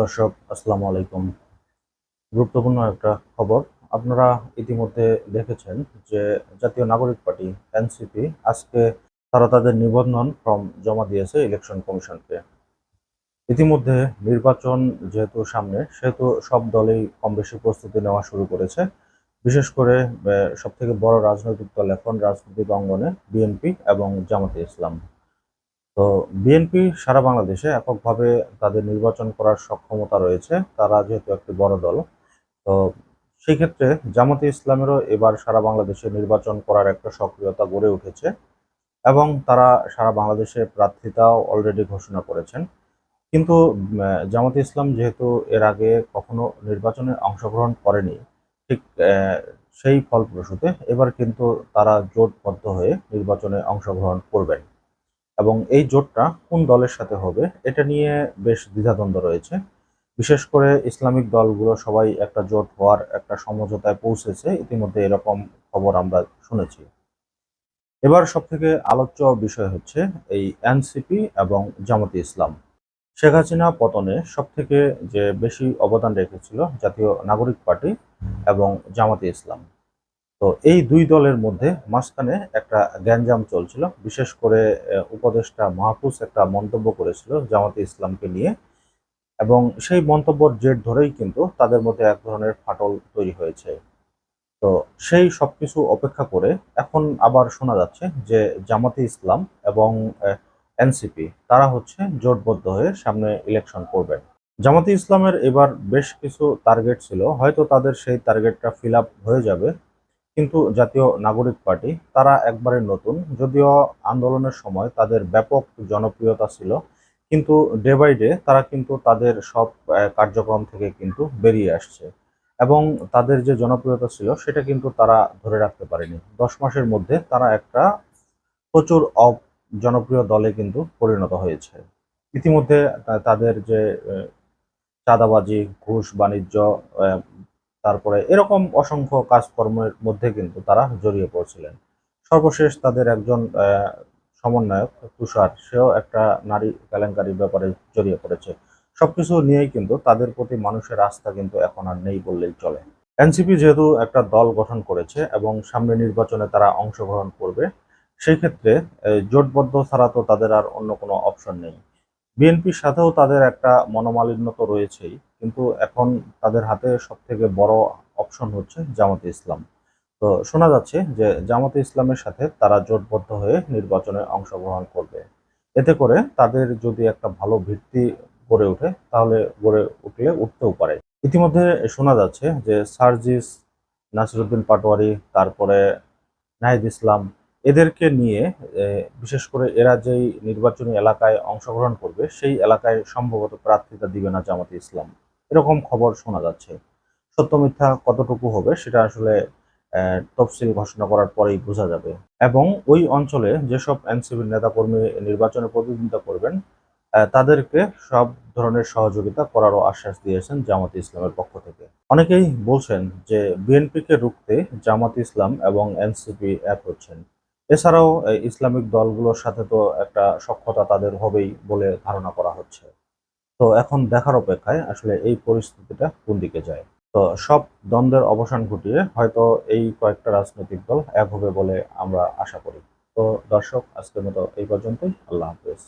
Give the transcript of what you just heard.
দর্শক, আসসালামু আলাইকুম। গুরুত্বপূর্ণ একটা খবর। আপনারা ইতিমধ্যে দেখেছেন যে জাতীয় নাগরিক পার্টি, এনসিপি, আজকে তারা তাদের নিবন্ধন ফর্ম জমা দিয়েছে ইলেকশন কমিশনকে। ইতিমধ্যে নির্বাচন যেহেতু সামনে, সেহেতু সব দলেই কম বেশি প্রস্তুতি নেওয়া শুরু করেছে। বিশেষ করে সব থেকে বড় রাজনৈতিক দল এখন রাজনৈতিক অঙ্গনে বিএনপি এবং জামাতে ইসলাম। তো বিএনপি সারা বাংলাদেশে এককভাবে তাদের নির্বাচন করার সক্ষমতা রয়েছে। তারা যেহেতু একটি বড় দল, তো সেই ক্ষেত্রে জামাতে ইসলামেরও এবার সারা বাংলাদেশে নির্বাচন করার একটা সক্রিয়তা গড়ে উঠেছে এবং তারা সারা বাংলাদেশে প্রার্থিতাও অলরেডি ঘোষণা করেছেন। কিন্তু জামাতে ইসলাম যেহেতু এর আগে কখনো নির্বাচনে অংশগ্রহণ করেনি, ঠিক সেই ফলপ্রসূতে এবার কিন্তু তারা জোটবদ্ধ হয়ে নির্বাচনে অংশগ্রহণ করবেন। এবং এই জোটটা কোন দলের সাথে হবে, এটা নিয়ে বেশ দ্বিধাদ্বন্দ্ব রয়েছে। বিশেষ করে ইসলামিক দলগুলো সবাই একটা জোট হওয়ার একটা সমঝোতায় পৌঁছেছে, ইতিমধ্যে এরকম খবর আমরা শুনেছি। এবার সব থেকে আলোচ্য বিষয় হচ্ছে এই এনসিপি এবং জামাতি ইসলাম। শেখ হাসিনা পতনে সব থেকে যে বেশি অবদান রেখেছিল জাতীয় নাগরিক পার্টি এবং জামাতি ইসলাম। তো এই দুই দলের মধ্যে মাঝখানে একটা গ্যাঞ্জাম চলছিল। বিশেষ করে উপদেষ্টা মাহফুজ একটা মন্তব্য করেছিল জামাতে ইসলামকে নিয়ে এবং সেই মন্তব্যর জেট ধরেই কিন্তু তাদের মধ্যে এক ধরনের ফাটল তৈরি হয়েছে। তো সেই সব কিছু অপেক্ষা করে এখন আবার শোনা যাচ্ছে যে জামাতে ইসলাম এবং এনসিপি তারা হচ্ছে জোটবদ্ধ হয়ে সামনে ইলেকশন করবেন। জামাতে ইসলামের এবার বেশ কিছু টার্গেট ছিল, হয়তো তাদের সেই টার্গেটটা ফিল আপ হয়ে যাবে। কিন্তু জাতীয় নাগরিক পার্টি, তারা একবারে নতুন। যদিও আন্দোলনের সময় তাদের ব্যাপক জনপ্রিয়তা ছিল, কিন্তু ডে বাই ডে তারা কিন্তু তাদের সব কার্যক্রম থেকে কিন্তু বেরিয়ে আসছে। এবং তাদের যে জনপ্রিয়তা ছিল, সেটা কিন্তু তারা ধরে রাখতে পারেনি। দশ মাসের মধ্যে তারা একটা প্রচুর অপ জনপ্রিয় দলে কিন্তু পরিণত হয়েছে। ইতিমধ্যে তাদের যে চাঁদাবাজি, ঘুষ, বাণিজ্য তারপরে এরকম অসংখ্য কাজকর্মের মধ্যে কিন্তু তারা জড়িয়ে পড়ছিলেন। সর্বশেষ তাদের একজন সমন্বয়ক, তুষার, সেও একটা নারী কেলেঙ্কারির ব্যাপারে জড়িয়ে পড়েছে। সবকিছু নিয়েই কিন্তু তাদের প্রতি মানুষের আস্থা কিন্তু এখন আর নেই বললেই চলে। এনসিপি যেহেতু একটা দল গঠন করেছে এবং সামনে নির্বাচনে তারা অংশগ্রহণ করবে, সেই ক্ষেত্রে জোটবদ্ধ ছাড়া তো তাদের আর অন্য কোনো অপশন নেই। বিএনপির সাথেও তাদের একটা মনোমালিন্য তো রয়েছেই। কিন্তু এখন তাদের হাতে সব থেকে বড় অপশন হচ্ছে জামাতে ইসলাম। তো শোনা যাচ্ছে যে জামাতে ইসলামের সাথে তারা জোটবদ্ধ হয়ে নির্বাচনে অংশগ্রহণ করবে। এতে করে তাদের যদি একটা ভালো ভিত্তি গড়ে ওঠে, তাহলে গড়ে উঠলে উঠতেও পারে। ইতিমধ্যে শোনা যাচ্ছে যে সার্জিস, নাসিরুদ্দিন পাটোয়ারি, তারপরে নাহিদ ইসলাম, এদেরকে নিয়ে বিশেষ করে এরা যেই নির্বাচনী এলাকায় অংশগ্রহণ করবে, সেই এলাকায় সম্ভবত প্রার্থিতা দিবে না জামাতে ইসলাম। এরকম খবর শোনা যাচ্ছে। সত্য মিথ্যা কতটুকু হবে সেটা আসলে তফসিল ঘোষণা করার পরেই বোঝা যাবে। এবং ওই অঞ্চলে যেসব এনসিপির নেতাকর্মী নির্বাচনে প্রতিদ্বন্দ্বিতা করবেন তাদেরকে সব ধরনের সহযোগিতা করারও আশ্বাস দিয়েছেন জামাত ইসলামের পক্ষ থেকে। অনেকেই বলছেন যে বিএনপিকে রুখতে জামাত ইসলাম এবং এনসিপি এক হচ্ছেন। এছাড়াও ইসলামিক দলগুলোর সাথে তো একটা সক্ষতা তাদের হবেই বলে ধারণা করা হচ্ছে। তো এখন দেখার অপেক্ষায় আসলে এই পরিস্থিতিটা কোন দিকে যায়? তো সব দ্বন্দ্বের অবসান ঘটিয়ে হয়তো এই কয়েকটা রাজনৈতিক দল এক হবে বলে আমরা আশা করি। তো দর্শক, আজকের মতো এই পর্যন্তই। আল্লাহ হাফেজ।